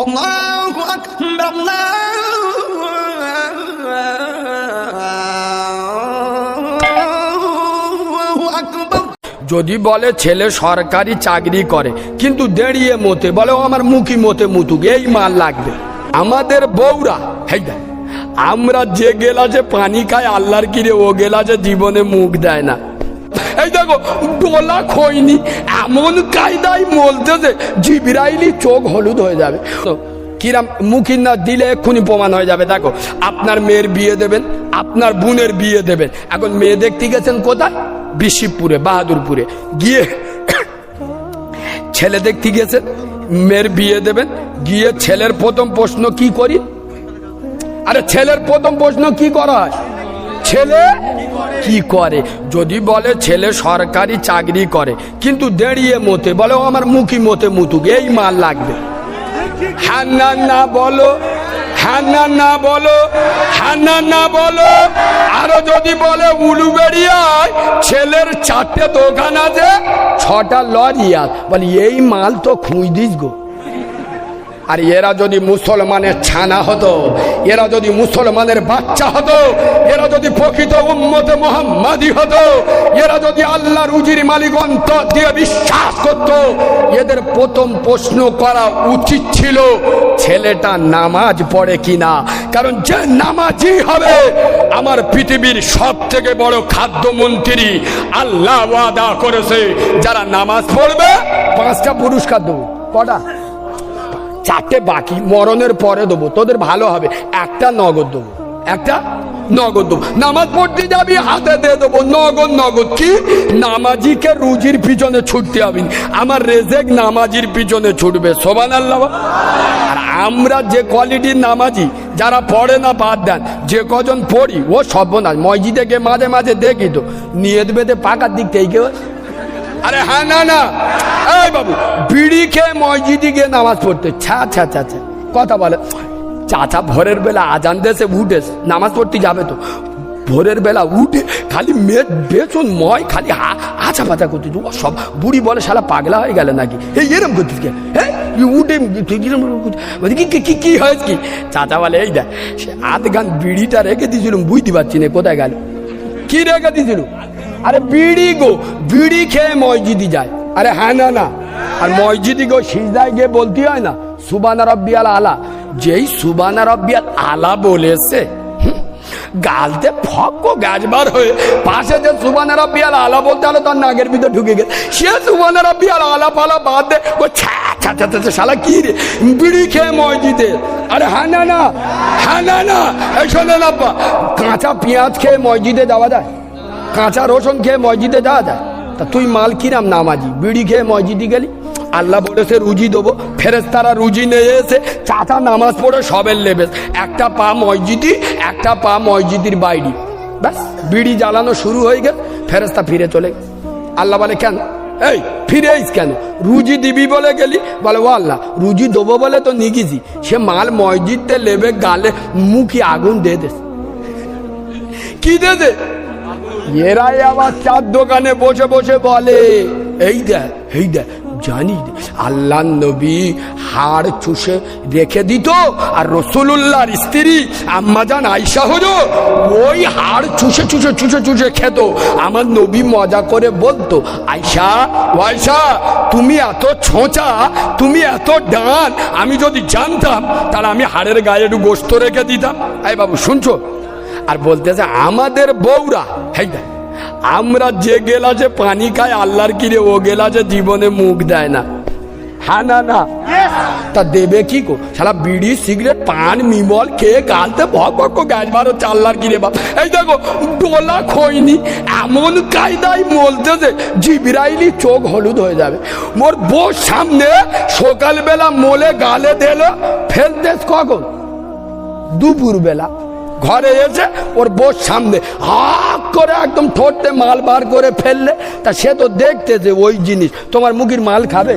الله أكبر الله أكبر যদি বলে ছেলে সরকারি চাকরি করে কিন্তু দেড়িয়ে মতে বলে ও আমার মুখি মতে মুতুক এই মাল লাগবে আমাদের বউরা হেই দেখ আমরা যে গেলাজে পানি খাই আল্লাহর কিরে ও গেলাজে জীবনে মুখ দেয় না এই দেখো ডোলা খইনি। এমন কায়দায় মলতেছে জিবিরাইলি চোখ হলুদ হয়ে যাবে। কিরাম না দিলে এক্ষুনি প্রমাণ হয়ে যাবে, দেখো। আপনার মেয়ের বিয়ে দেবেন, আপনার বোনের বিয়ে দেবেন। এখন মেয়ে দেখতে গেছেন কোথায়? বিশিবপুরে, বাহাদুরপুরে। গিয়ে ছেলে দেখতে গেছেন, মেয়ের বিয়ে দেবেন, গিয়ে ছেলের প্রথম প্রশ্ন কি করি? আরে ছেলের প্রথম প্রশ্ন কি করা হয় ছেলে? কি করে? যদি বলে ছেলে সরকারি চাকরি করে, কিন্তু দেড়িয়ে মতে, বলে আমার মুখি মতে মুতুক, এই মাল লাগবে। হ্যাঁ না বলো হ্যাঁ না বলো হ্যাঁ না বলো, আরও যদি বলে উলুবেড়িয়ায় ছেলের চারটে দোকান আছে, ছটা লরি আছে বলি এই মাল তো খুঁজ দিস গো। আর এরা যদি মুসলমানের ছানা হতো এরা যদি মুসলমানের বাচ্চা হতো, এরা যদি প্রকৃত উম্মতে মোহাম্মদি হতো, এরা যদি আল্লাহ রুজির মালিক অন্তর দিয়ে বিশ্বাস করত, এদের প্রথম প্রশ্ন করা উচিত ছিল, ছেলেটা নামাজ পড়ে কিনা? কারণ যে নামাজই হবে, আমার পৃথিবীর সব থেকে বড় খাদ্যমন্ত্রী আল্লাহ ওয়াদা করেছে, যারা নামাজ পড়বে, পাঁচটা পুরস্কার দেবো। কটা? চারটে বাকি মরণের পরে দেবো, তোদের ভালো হবে। একটা নগদ দেবো। একটা নগদ দেবো। নামাজ পড়তে যাবি, হাতে দিয়ে দেবো। নগদ নগদ। কি? নামাজিকে রুজির পিছনে ছুটতে হবে। আমার রেজেক নামাজির পিছনে ছুটবে। সোবান আল্লাহ আর আমরা যে কোয়ালিটির নামাজি, যারা পড়ে না, বাদ দেন। যে কজন পড়ি, ও সর্বনাশ। মসজিদে গিয়ে মাঝে মাঝে দেখি তো। নিয়ে বেঁধে পাকার দিক থেকে আরে হ্যাঁ না না। এই বাবু, বিড়ি খেয়ে মসজিদে গিয়ে নামাজ পড়তে। ছা ছা ছা ছা। কথা বলে। চাচা, ভোরের বেলা আজান দেশে উঠে নামাজ পড়তে যাবে তো। ভোরের বেলা উঠে খালি মেয়ে বেচন ময়, খালি আছা পাচা করতে সব বুড়ি বলে শালা পাগলা হয়ে গেলে নাকি? এই, এরম করতিস কে হ্যাঁ? উঠে কি, কি- কি হয়েছে কি? চাচা বলে, এই দেখ, সে আধ গান বিড়িটা রেখে দিয়েছিলাম, বুঝতে পারছি না, কোথায় গেল? কি রেখে দিয়েছিল আরে বিড়ি গো, বিড়ি খেয়ে মসজিদি যায়। আরে হ্যাঁ না না। আর মসজিদি গো সিজদায় গিয়ে বলতে হয় না, সুবানা রব্বিয়াল আলা। যেই সুবানা রব্বিয়াল আলা বলেছে গালতে ফক্ক গাছবার হয়ে। পাশে যে সুবানা রব্বিয়াল আলা বলতে হলো, তার নাগের ভিতর ঢুকে গেছে। সে সুবানা রব্বিয়াল আলা পালা বাদ দে, ও ছ্যা ছ্যা ছ্যা শালা কি রে? বিড়ি খেয়ে মসজিদে। আরে হ্যাঁ না না হ্যাঁ না না। শোনেন আব্বা, কাঁচা পেঁয়াজ খেয়ে মসজিদে যাওয়া যায়? কাঁচা রসুন খেয়ে মসজিদে যাওয়া যায়? তা তুই মাল কিরাম নামাজি? বিড়ি খেয়ে মসজিদে গেলি? আল্লাহ বলেছে, রুজি দেবো। ফেরেস্তারা রুজি নিয়ে এসে চাচা নামাজ পড়ে সবের লেবে একটা পা মসজিদি, একটা পা মসজিদির বাইরি। ব্যাস, বিড়ি জ্বালানো শুরু হয়ে গেল। ফেরেস্তা ফিরে চলে আল্লাহ বলে, কেন? এই, ফিরে আইস কেন? রুজি দিবি বলে গেলি? বলে, ও আল্লাহ, রুজি দেবো বলে তো নিগিছি। সে মাল মসজিদতে লেবে গালে মুখি আগুন দিয়ে দেশ কি দে দে এরাই আবার চার দোকানে বসে বসে বলে। এই দেখ এই দেখ জানি আল্লাহ নবী হাড় চুষে রেখে দিত আর রসুল্লাহর স্ত্রী আম্মাজান আইসা হলো ওই হাড় চুষে চুষে চুষে চুষে খেত। আমার নবী মজা করে বলতো আইসা ও আইসা তুমি এত ছোঁচা, তুমি এত ডান, আমি যদি জানতাম তাহলে আমি হাড়ের গায়ে একটু গোস্ত রেখে দিতাম। এই বাবু, শুনছো? আর বলতেছে আমাদের বউরা দেখ আমরা যে গেলাজে পানি খাই আল্লাহর কিরে ও গেলাজে জীবনে মুখ দেয় না। হ্যাঁ না না। তা দেবে কি কো? সারা বিড়ি সিগারেট পান মিমল খেয়ে গালতে ভক গাছ মারো চাল্লার কিরে বাপ। এই দেখো ডোলা খইনি এমন কায়দায় মলতেছে জিবিরাইলি চোখ হলুদ হয়ে যাবে। মোর বউ সামনে সকালবেলা মোলে গালে দিল ফেলতেস কখন? দুপুরবেলা। ঘরে এসে ওর বোর সামনে হাক করে একদম ঠোঁটতে মাল বার করে ফেললে, তা সে তো দেখতে যে ওই জিনিস। তোমার মুগির মাল খাবে?